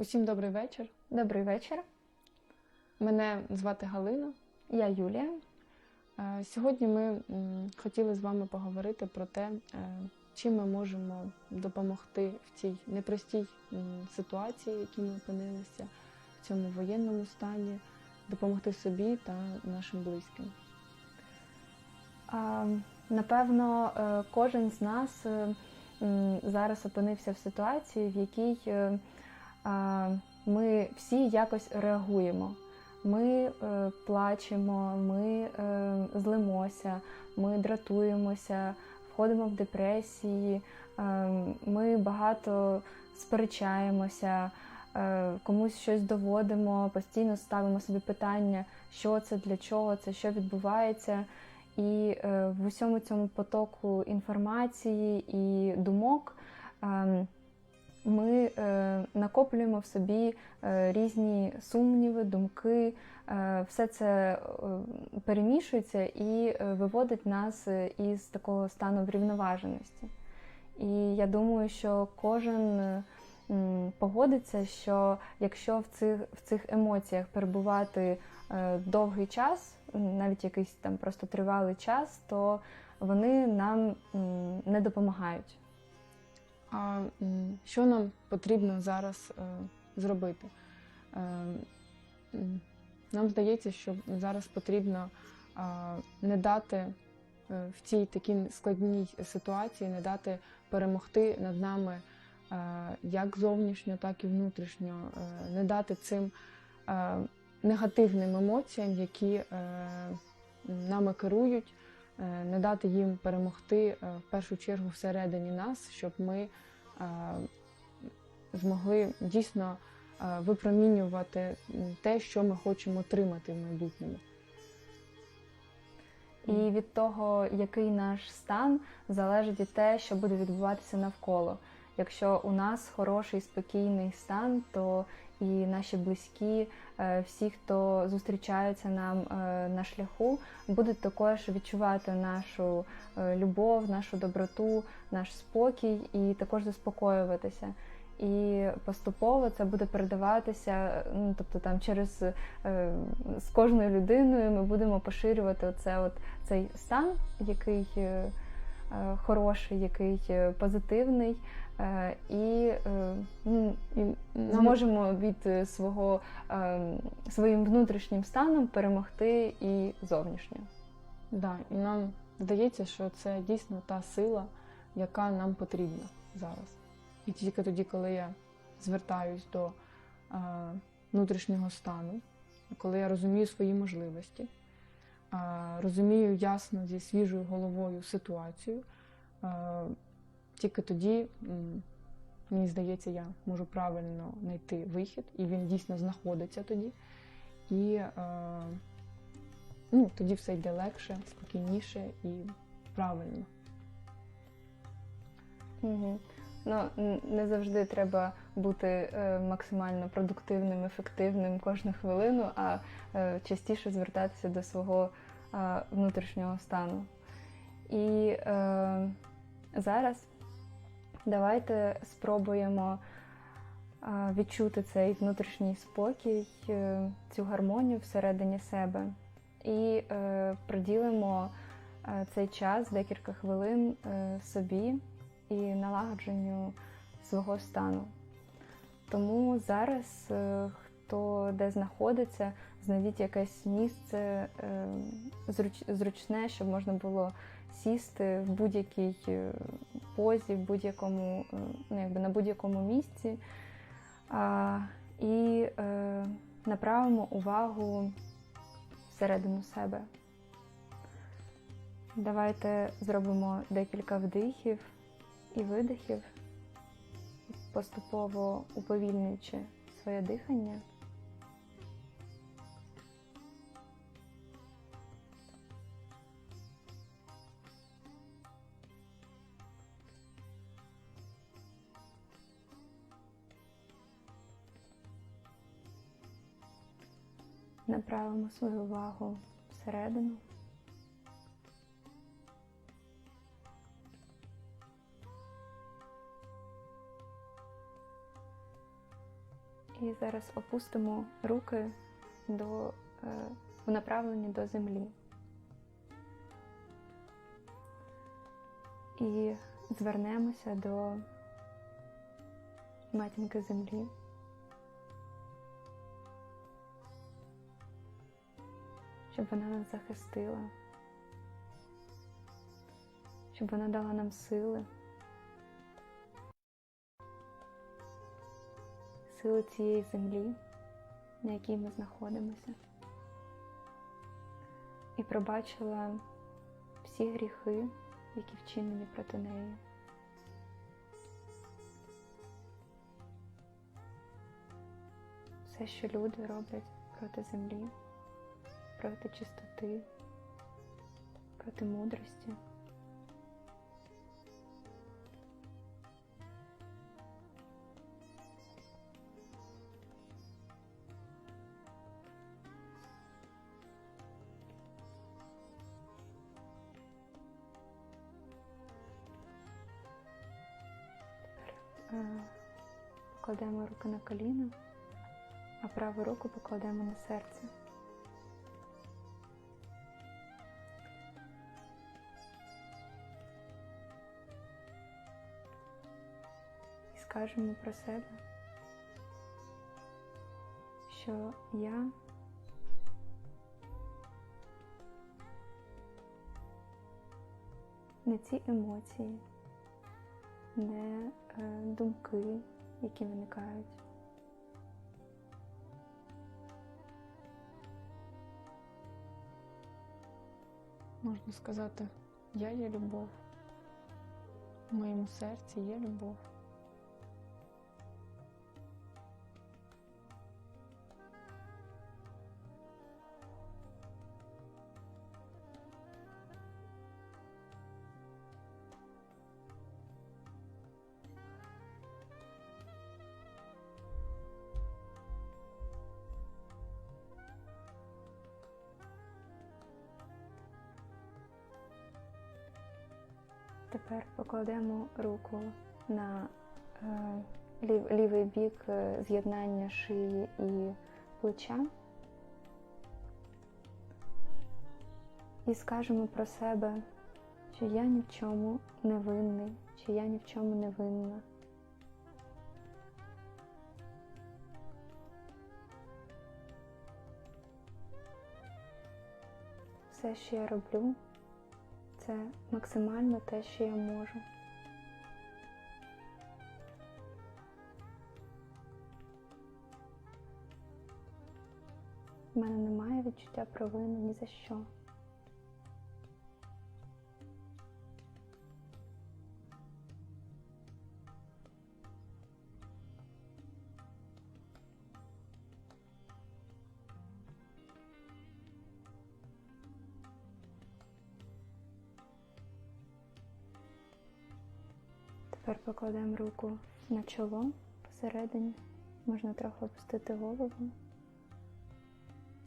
Усім добрий вечір. Добрий вечір. Мене звати Галина. Я Юлія. Е, Сьогодні ми хотіли з вами поговорити про те, е, чим ми можемо допомогти в цій непростій ситуації, в якій ми опинилися, в цьому воєнному стані, допомогти собі та нашим близьким. Напевно, е, кожен з нас зараз опинився в ситуації, в якій ми всі якось реагуємо. Ми е, плачемо, ми е, злимося, ми дратуємося, входимо в депресії, е, ми багато сперечаємося, е, комусь щось доводимо, постійно ставимо собі питання, що це, для чого це, що відбувається. І е, в усьому цьому потоку інформації і думок е, ми е, накоплюємо в собі е, різні сумніви, думки. Е, все це перемішується і виводить нас із такого стану врівноваженості. І я думаю, що кожен погодиться, що якщо в цих, в цих емоціях перебувати довгий час, навіть якийсь там просто тривалий час, то вони нам не допомагають. А що нам потрібно зараз е, зробити? Е, Нам здається, що зараз потрібно не дати е, в цій такій складній ситуації, не дати перемогти над нами як зовнішньо, так і внутрішньо, не дати цим негативним емоціям, які нами керують, не дати їм перемогти е, в першу чергу всередині нас, щоб ми е, змогли дійсно е, випромінювати те, що ми хочемо отримати в майбутньому. І від того, який наш стан, залежить і те, що буде відбуватися навколо. Якщо у нас хороший спокійний стан, то і наші близькі, е, всі, хто зустрічаються нам е, на шляху, будуть також відчувати нашу е, любов, нашу доброту, наш спокій і також заспокоюватися. І поступово це буде передаватися, ну тобто там через з кожною людиною ми будемо поширювати оце от цей стан, який хороший, який е, позитивний, е, і е, ну, І нам зможемо від е, свого е, своїм внутрішнім станом перемогти і зовнішньо. Да, і нам здається, що це дійсно та сила, яка нам потрібна зараз. І тільки тоді, коли я звертаюсь до е, внутрішнього стану, коли я розумію свої можливості, е, розумію ясно зі свіжою головою ситуацію, тільки тоді, мені здається, я можу правильно знайти вихід, і він дійсно знаходиться тоді. І ну, тоді все йде легше, спокійніше і правильно. Угу. Ну, не завжди треба бути е, максимально продуктивним, ефективним кожну хвилину, а е, частіше звертатися до свого внутрішнього стану. І е, зараз давайте спробуємо відчути цей внутрішній спокій, е, цю гармонію всередині себе. І е, приділимо цей час, декілька хвилин собі і налагодженню свого стану. Тому зараз, е, хто де знаходиться, знайдіть якесь місце е, зручне, щоб можна було сісти в будь-якій е, позі, в будь-якому, ну, якби на будь-якому місці. І направимо увагу всередину себе. Давайте зробимо декілька вдихів і видихів, поступово уповільнюючи своє дихання. Направимо свою увагу всередину. І зараз опустимо руки до, е, в направленні до землі. І звернемося до матінки землі. Щоб вона нас захистила, щоб вона дала нам сили. Сили цієї землі, на якій ми знаходимося, і пробачила всі гріхи, які вчинені проти неї. Все, що люди роблять проти землі, проти чистоти, проти мудрості. Покладемо руки на коліна, а праву руку покладемо на серце. І скажемо про себе, що я не ці емоції не е, думки, які виникають. Можна сказати, я є любов. В моєму серці є любов. Покладемо руку на е, лів, лівий бік е, з'єднання шиї і плеча. І скажемо про себе, що я ні в чому не винний, що я ні в чому не винна. Все, що я роблю, це максимально те, що я можу. У мене немає відчуття провини ні за що. Тепер покладемо руку на чоло посередині. Можна трохи опустити голову,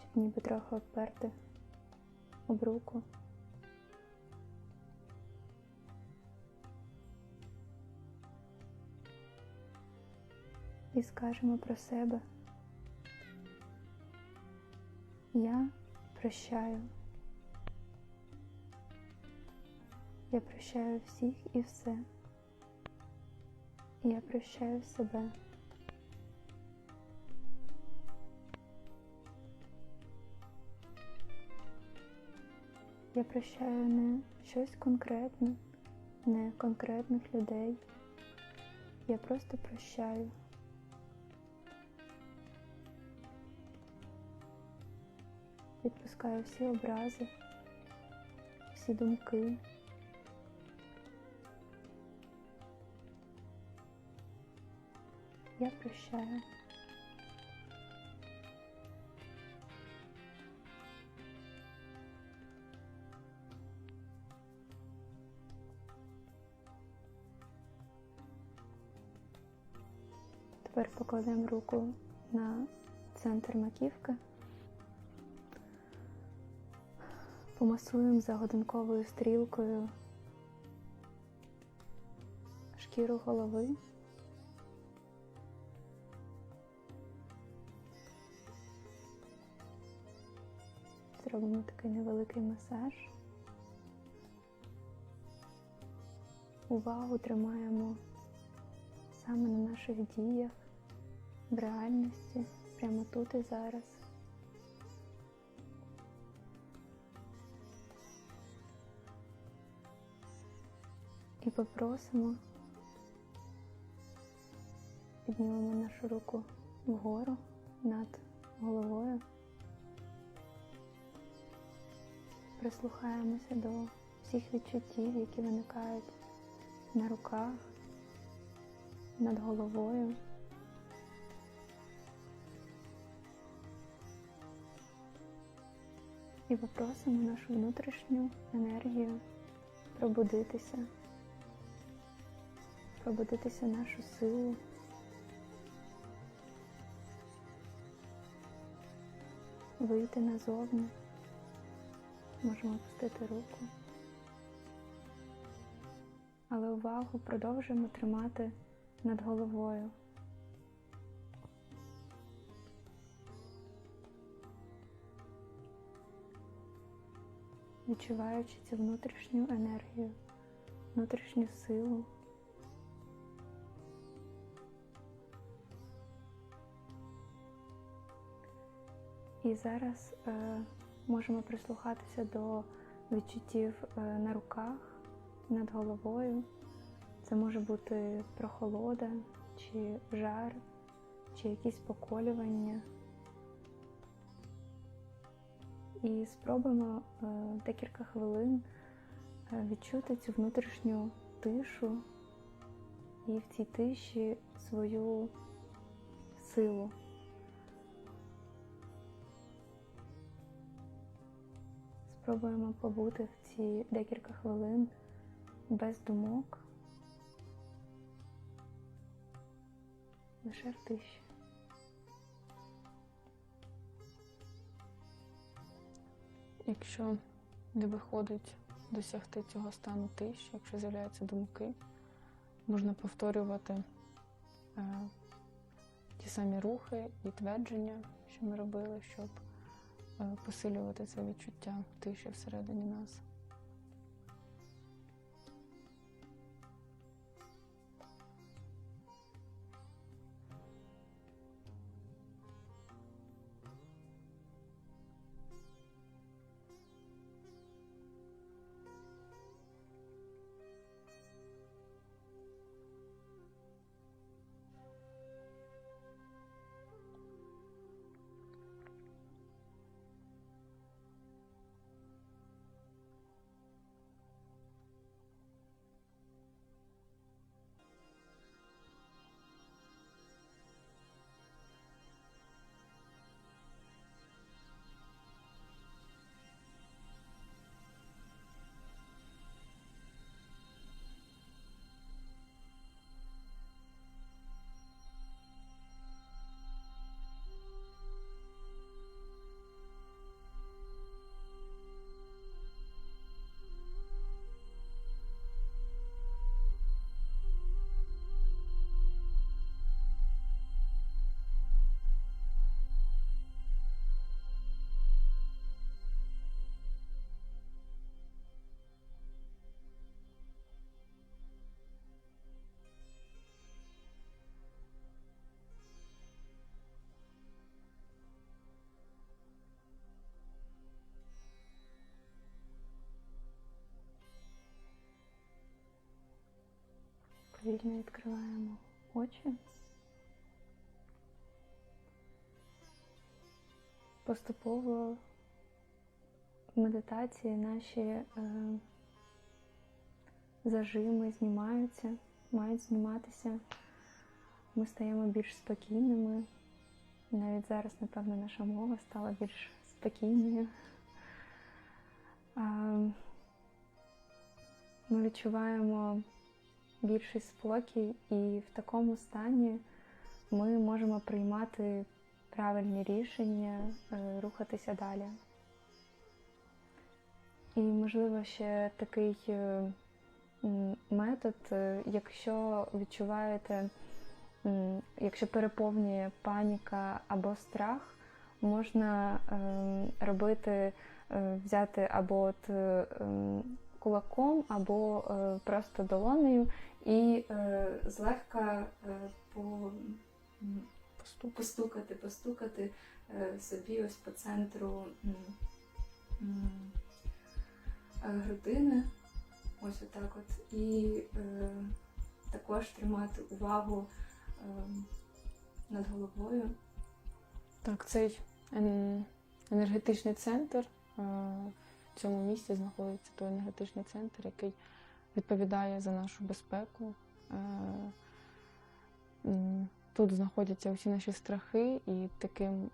щоб ніби трохи обперти об руку. І скажемо про себе. Я прощаю. Я прощаю всіх і все. Я прощаю себе. Я прощаю не щось конкретне, не конкретних людей. Я просто прощаю. Відпускаю всі образи, всі думки. Я прощаю. Тепер покладемо руку на центр маківки. Помасуємо за годинковою стрілкою шкіру голови. Зробимо такий невеликий масаж. Увагу тримаємо саме на наших діях, в реальності, прямо тут і зараз. І попросимо, піднімемо нашу руку вгору над головою. Прислухаємося до всіх відчуттів, які виникають на руках, над головою. І попросимо нашу внутрішню енергію пробудитися, пробудитися нашу силу. Вийти назовні. Можемо опустити руку. Але увагу продовжуємо тримати над головою. Відчуваючи цю внутрішню енергію, внутрішню силу. І зараз е, можемо прислухатися до відчуттів е, на руках, над головою. Це може бути прохолода, чи жар, чи якісь поколювання. І спробуємо е, декілька хвилин е, відчути цю внутрішню тишу і в цій тиші свою силу. Спробуємо побути в ці декілька хвилин без думок, лише в тиші. Якщо не виходить досягти цього стану тиші, якщо з'являються думки, можна повторювати е, ті самі рухи і твердження, що ми робили, щоб посилювати це відчуття тиші всередині нас. Повільно відкриваємо очі. Поступово в медитації наші е, зажими знімаються, мають зніматися. Ми стаємо більш спокійними. Навіть зараз, напевно, наша мова стала більш спокійною. А, Ми відчуваємо більший спокій, і в такому стані ми можемо приймати правильні рішення, е, рухатися далі. І, можливо, ще такий е, метод, е, якщо відчуваєте, якщо переповнює паніка або страх, можна ем, робити взяти або от ем, кулаком, або е, просто долонею і е, злегка е, по, постукати, постукати собі ось по центру грудини. Ось отак от. І е, також тримати увагу е, над головою. Так, цей енергетичний центр е, в цьому місці знаходиться той енергетичний центр, який відповідає за нашу безпеку. Е, Тут знаходяться усі наші страхи, і таким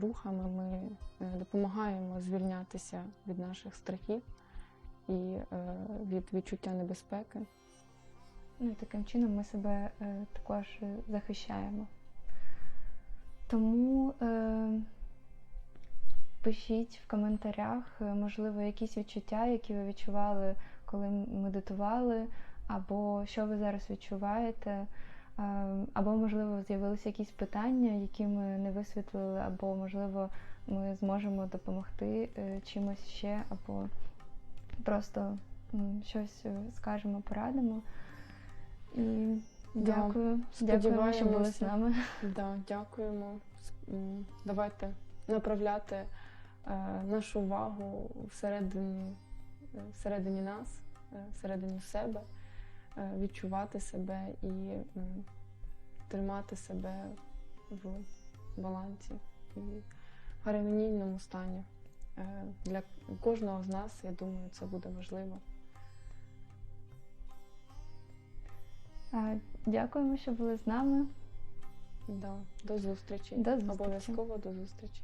рухами ми е, допомагаємо звільнятися від наших страхів і е, від відчуття небезпеки. Ну і таким чином ми себе також захищаємо. Тому е, пишіть в коментарях, е, можливо, якісь відчуття, які ви відчували, коли медитували, або що ви зараз відчуваєте, е, або, можливо, з'явилися якісь питання, які ми не висвітлили, або, можливо, ми зможемо допомогти е, чимось ще, або просто щось скажемо, порадимо. І Да, дякую, дякуємо, що були з нами. Да, дякуємо. Давайте направляти нашу увагу всередину, е, всередині нас, е, всередині себе, е, відчувати себе і тримати себе в балансі і гармонійному стані. Е, Для кожного з нас, я думаю, це буде важливо. Дякуємо, що були з нами. Да. До зустрічі. До зустрічі. Обов'язково до зустрічі.